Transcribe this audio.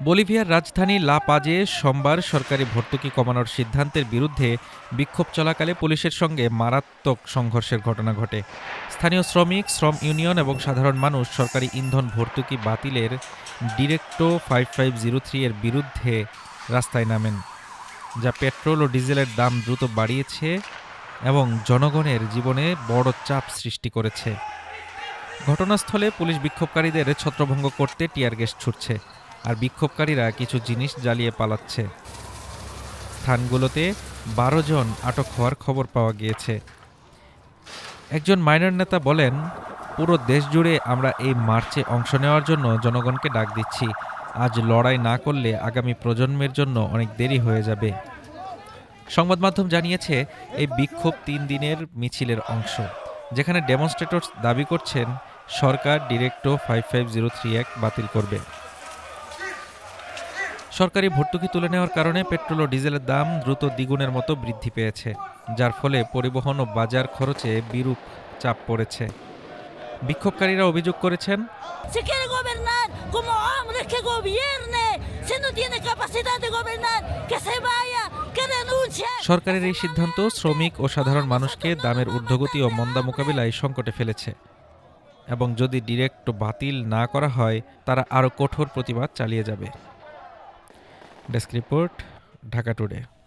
বলিভিয়ার রাজধানী লা পাজে সোমবার সরকারি ভর্তুকি কমানোর সিদ্ধান্তের বিরুদ্ধে বিক্ষোভ চলাকালে পুলিশের সঙ্গে মারাত্মক সংঘর্ষের ঘটনা ঘটে। স্থানীয় শ্রমিক, শ্রম ইউনিয়ন এবং সাধারণ মানুষ সরকারি ইন্ধন ভর্তুকি বাতিলের ডিরেক্টো ফাইভ ফাইভ জিরো থ্রি এর বিরুদ্ধে রাস্তায় নামেন, যা পেট্রোল ও ডিজেলের দাম দ্রুত বাড়িয়েছে এবং জনগণের জীবনে বড় চাপ সৃষ্টি করেছে। ঘটনাস্থলে পুলিশ বিক্ষোভকারীদের ছত্রভঙ্গ করতে টিয়ার গ্যাস ছুটছে আর বিক্ষোভকারীরা কিছু জিনিস জ্বালিয়ে পালাচ্ছে। স্থানগুলোতে বারো জন আটক হওয়ার খবর পাওয়া গিয়েছে। একজন মাইনর নেতা বলেন, পুরো দেশ জুড়ে আমরা এই মার্চে অংশ নেওয়ার জন্য জনগণকে ডাক দিচ্ছি। আজ লড়াই না করলে আগামী প্রজন্মের জন্য অনেক দেরি হয়ে যাবে। সংবাদ মাধ্যম জানিয়েছে, এই বিক্ষোভ তিন দিনের মিছিলের অংশ, যেখানে ডেমনস্ট্রেটরস দাবি করছেন সরকার ডিরেক্টো ফাইভ ফাইভ জিরো থ্রি এক বাতিল করবে। সরকারি ভর্তুকি তুলে নেওয়ার কারণে পেট্রোল ও ডিজেলের দাম দ্রুত দ্বিগুণের মতো বৃদ্ধি পেয়েছে যার ফলে পরিবহন ও বাজার খরচে বিরূপ চাপ পড়েছে। বিক্ষোভকারীরা অভিযোগ করেছেন. সরকারের এই সিদ্ধান্ত শ্রমিক ও সাধারণ মানুষকে দামের ঊর্ধ্বগতি ও মন্দা মোকাবিলায় সংকটে ফেলেছে। এবং যদি ডিরেক্ট বাতিল না করা হয়, তারা আরও কঠোর প্রতিবাদ চালিয়ে যাবে। Desk report Dhaka today